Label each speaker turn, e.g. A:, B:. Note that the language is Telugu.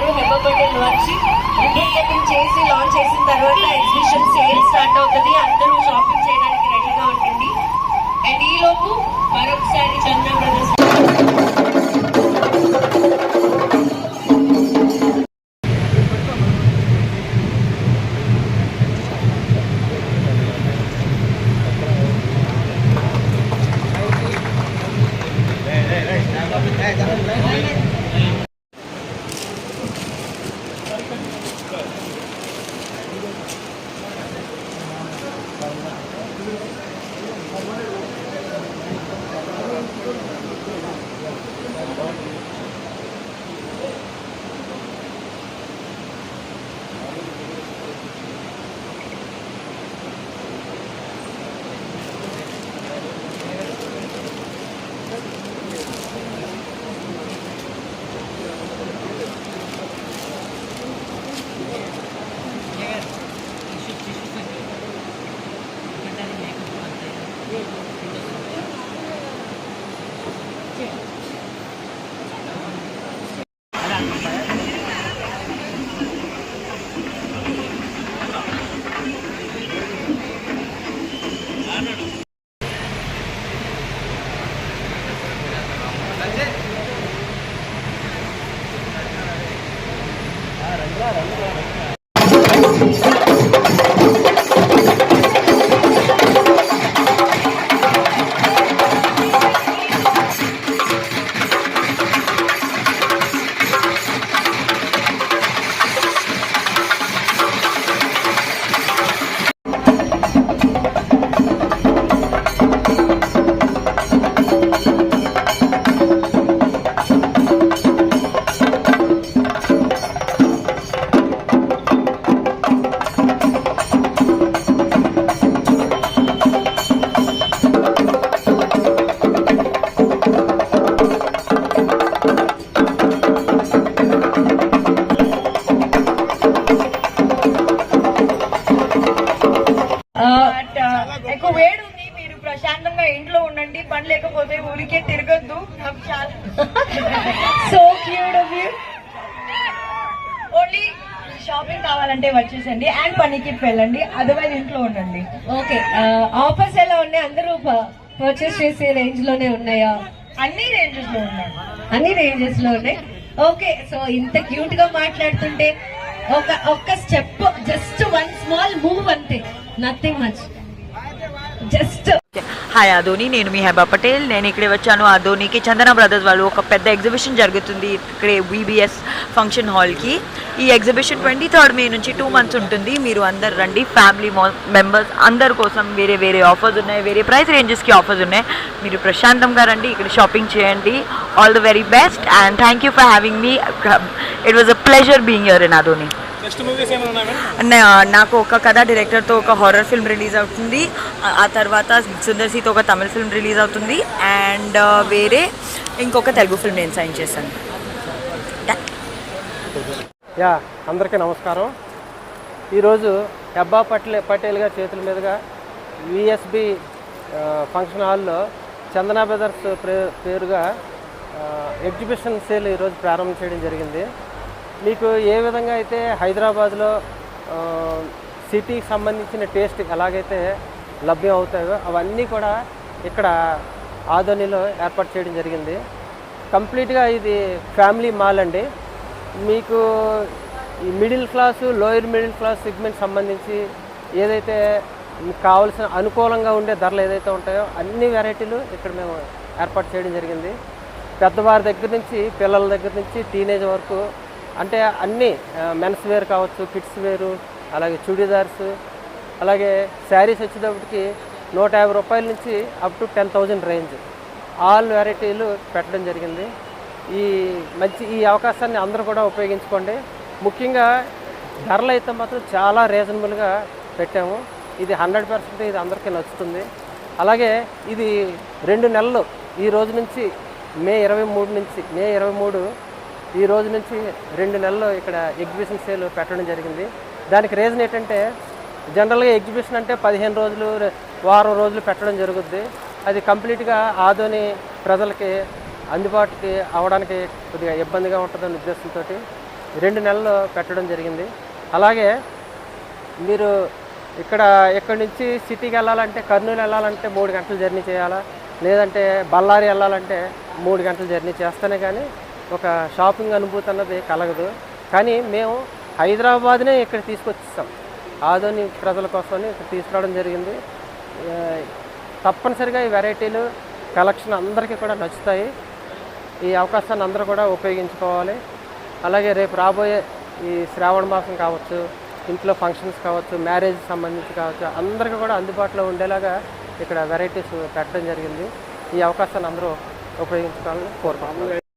A: గారు హెబ్బ పటేల్ వచ్చి రిబ్బన్ కటింగ్ చేసి లాంచ్ చేసిన తర్వాత ఎగ్జిబిషన్ సేల్ స్టార్ట్ అవుతుంది. అందరూ షాపింగ్ చేయడానికి
B: Thank you. పని లేకపోతే ఊరికే తిరగద్దు. So of you only shopping కావాలంటే వచ్చేసండి. అండ్ పనికి వెళ్ళండి. అదర్వైజ్ ఇంట్లో ఉండండి.
A: ఓకే ఆఫర్స్ ఎలా ఉన్నాయి? అందరూ పర్చేస్ చేసే రేంజ్లోనే ఉన్నాయా?
B: అన్ని రేంజెస్లో ఉన్నాయి.
A: అన్ని రేంజెస్లో ఉన్నాయి. ఓకే సో ఇంత క్యూట్గా మాట్లాడుతుంటే ఒక ఒక్క step just one small move అంతే. Nothing much just
C: hi Adoni నేను మీ హెబా పటేల్. నేను ఇక్కడే వచ్చాను అధోనికి చందన బ్రదర్స్ వాళ్ళు ఒక పెద్ద ఎగ్జిబిషన్ జరుగుతుంది ఇక్కడే వీబీఎస్ ఫంక్షన్ హాల్కి. ఈ ఎగ్జిబిషన్ ట్వంటీ థర్డ్ మే నుంచి టూ మంత్స్ ఉంటుంది. మీరు అందరు రండి. ఫ్యామిలీ మెంబర్స్ అందరి కోసం వేరే వేరే ఆఫర్స్ ఉన్నాయి. వేరే ప్రైస్ రేంజెస్కి ఆఫర్స్ ఉన్నాయి. మీరు ప్రశాంతంగా రండి. ఇక్కడ షాపింగ్ చేయండి. All the very best. And thank you for having me. It was a pleasure being your in Adoni
D: next movies ఏమైనా
C: నాకు ఒక కథ డైరెక్టర్తో ఒక హారర్ ఫిల్మ్ రిలీజ్ అవుతుంది. ఆ- తర్వాత సుందర్ సీతో ఒక తమిళ ఫిల్మ్ రిలీజ్ అవుతుంది. అండ్ వేరే ఇంకొక తెలుగు ఫిల్మ్ నేను సైన్ చేశాను.
D: యా అందరికీ నమస్కారం. ఈరోజు హెబ్బా పటేల్ పటేల్ గారి చేతుల మీదుగా విఎస్బి ఫంక్షన్ హాల్లో చందనా బ్రదర్స్ పేరుగా ఎగ్జిబిషన్ సేల్ ఈరోజు ప్రారంభం చేయడం జరిగింది. మీకు ఏ విధంగా అయితే హైదరాబాద్లో సిటీకి సంబంధించిన టేస్ట్ ఎలాగైతే లభ్యం అవుతాయో అవన్నీ కూడా ఇక్కడ ఆదోనిలో ఏర్పాటు చేయడం జరిగింది. కంప్లీట్గా ఇది ఫ్యామిలీ మాల్ అండి. మీకు ఈ middle class lower middle class segment సంబంధించి ఏదైతే మీకు కావాల్సిన అనుకూలంగా ఉండే ధరలు ఏదైతే ఉంటాయో అన్ని వెరైటీలు ఇక్కడ మేము ఏర్పాటు చేయడం జరిగింది. పెద్దవారి దగ్గర నుంచి పిల్లల దగ్గర నుంచి టీనేజ్ వరకు అంటే అన్ని మెన్స్ వేర్ కావచ్చు కిడ్స్ వేరు అలాగే చుడీదార్స్ అలాగే శారీస్ వచ్చేటప్పటికి నూట యాభై రూపాయల నుంచి up to ten thousand range all వెరైటీలు పెట్టడం జరిగింది. ఈ మంచి ఈ అవకాశాన్ని అందరూ కూడా ఉపయోగించుకోండి. ముఖ్యంగా ధరలు అయితే మాత్రం చాలా రీజనబుల్గా పెట్టాము. ఇది హండ్రెడ్ పర్సెంట్ ఇది అందరికీ నచ్చుతుంది. అలాగే ఇది రెండు నెలలు ఈ రోజు నుంచి మే ఇరవై మూడు నుంచి మే ఇరవై మూడు ఈ రోజు నుంచి రెండు నెలలు ఇక్కడ ఎగ్జిబిషన్ సేల్ పెట్టడం జరిగింది. దానికి రీజన్ ఏంటంటే జనరల్గా ఎగ్జిబిషన్ అంటే పదిహేను రోజులు వారం రోజులు పెట్టడం జరుగుద్ది. అది కంప్లీట్గా ఆదోని ప్రజలకి అందుబాటుకి అవడానికి కొద్దిగా ఇబ్బందిగా ఉంటుందనే ఉద్దేశంతో రెండు నెలలు పెట్టడం జరిగింది. అలాగే మీరు ఇక్కడ ఇక్కడ నుంచి సిటీకి వెళ్ళాలంటే కర్నూలు వెళ్ళాలంటే మూడు గంటలు జర్నీ చేయాలా? లేదంటే బళ్ళారి వెళ్ళాలంటే మూడు గంటలు జర్నీ చేస్తేనే కానీ ఒక షాపింగ్ అనుభూతి అన్నది కలగదు. కానీ మేము హైదరాబాద్నే ఇక్కడ తీసుకొచ్చిస్తాం ఆదోని ప్రజల కోసమని ఇక్కడ తీసుకురావడం జరిగింది. తప్పనిసరిగా ఈ వెరైటీలు కలెక్షన్ అందరికీ కూడా నచ్చుతాయి. ఈ అవకాశాన్ని అందరూ కూడా ఉపయోగించుకోవాలి. అలాగే రేపు రాబోయే ఈ శ్రావణ మాసం కావచ్చు ఇంట్లో ఫంక్షన్స్ కావచ్చు మ్యారేజ్ సంబంధించి కావచ్చు అందరికీ కూడా అందుబాటులో ఉండేలాగా ఇక్కడ వెరైటీస్ పెట్టడం జరిగింది. ఈ అవకాశాన్ని అందరూ ఉపయోగించుకోవాలని కోరుకుంటున్నాను.